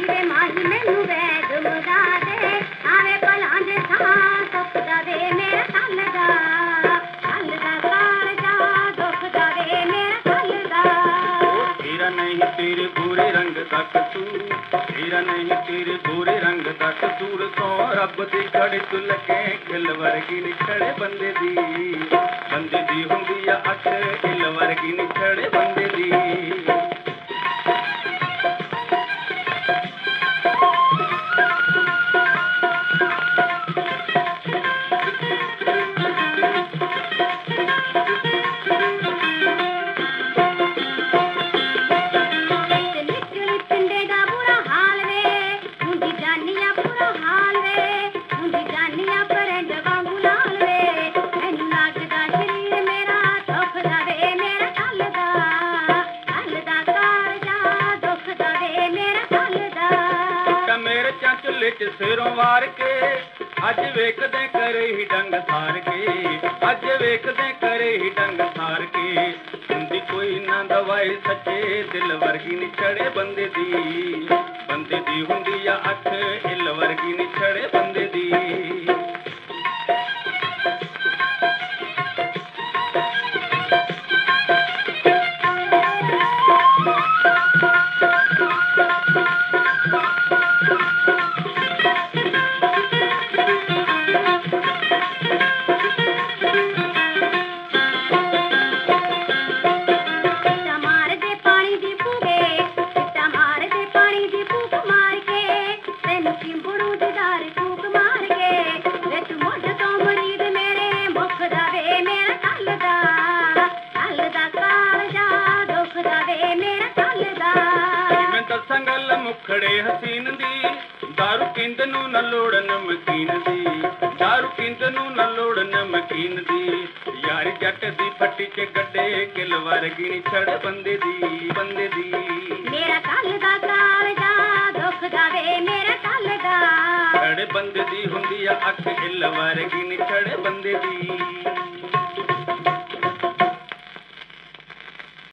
ਹੀਰੇ ਮਾਹੀ ਮੈਨੂੰ ਵੈਦ ਮੁਦਾ ਦੇ। ਆਵੇ ਭਲਾਂ ਦੇ ਥਾਂ ਸੁੱਖ ਦਾ ਦੇ ਮੇਰਾ ਤਨ ਦਾ। ਤਨ ਦਾ ਕਾਰ ਦਾ ਦੁੱਖ ਦਾ ਦੇ ਮੇਰਾ ਤਨ ਦਾ। ਤੇਰਾ ਨਹੀਂ ਤੇਰੇ ਬੂਰੇ ਰੰਗ ਤੱਕ ਤੂੰ। ਤੇਰਾ ਨਹੀਂ ਤੇਰੇ ਬੂਰੇ ਰੰਗ ਤੱਕ ਤੂੰ। ਸੋ ਰੱਬ ਦੀ ਕੜੀ ਤੂੰ ਲੱਗੇ, ਖਿਲ ਵਰਗੀ ਨਿਕੜੇ ਬੰਦੇ ਦੀ। ਬੰਦੇ ਦੀ ਹੁੰਦੀ ਆ ਅੱਖ, ਖਿਲ ਵਰਗੀ ਨਿਕੜੇ ਤਾਂ ਮੇਰੇ ਚ ਸਿਰੋਂ ਵਾਰ ਕੇ, ਅੱਜ ਵੇਖਦੇ ਕਰੇ ਹੀ ਡੰਗ ਸਾਰ ਕੇ, ਅੱਜ ਵੇਖਦੇ ਕਰੇ ਹੀ ਡੰਗ ਸਾਰ ਕੇ। ਹੁੰਦੀ ਕੋਈ ਨਾ ਦਵਾਈ ਸੱਚੇ ਦਿਲ ਵਰਗੀ ਨਿਛੜੇ ਬੰਦੇ ਦੀ। ਬੰਦੇ ਦੀ ਹੁੰਦੀ ਆ ਅੱਖ ਹਿੱਲ ਵਰਗੀ ਨਿਛੜੇ ਮੁਖੜੇ ਹਸੀਨ ਦੀ ਦਾਰੂ ਕਿੰਦ ਨੂੰ ਨਾ ਲੋੜ ਨਮਕੀਨ ਦੀ ਦਾਰੂ ਕਿੰਦ ਨੂੰ ਨਾ ਲੋੜ ਨਮਕੀਨ ਦੀ। ਯਾਰ ਜੱਟ ਦੀ ਫੱਟੀ ਚ ਗੱਡੇ ਕਿਲ ਵਰਗੀ ਨੀ ਛੜ ਬੰਦੇ ਦੀ ਬੰਦੇ ਦੀ। ਮੇਰਾ ਕੱਲ ਦਾ ਕਾਲਜਾ ਦੁੱਖ ਦਾ ਵੇ ਮੇਰਾ ਕੱਲ ਦਾ। ਛੜ ਬੰਦੇ ਦੀ ਹੁੰਦੀ ਆ ਅੱਖ ਹਿੱਲ ਵਰਗੀ ਨੀ ਛੜ ਬੰਦੇ ਦੀ।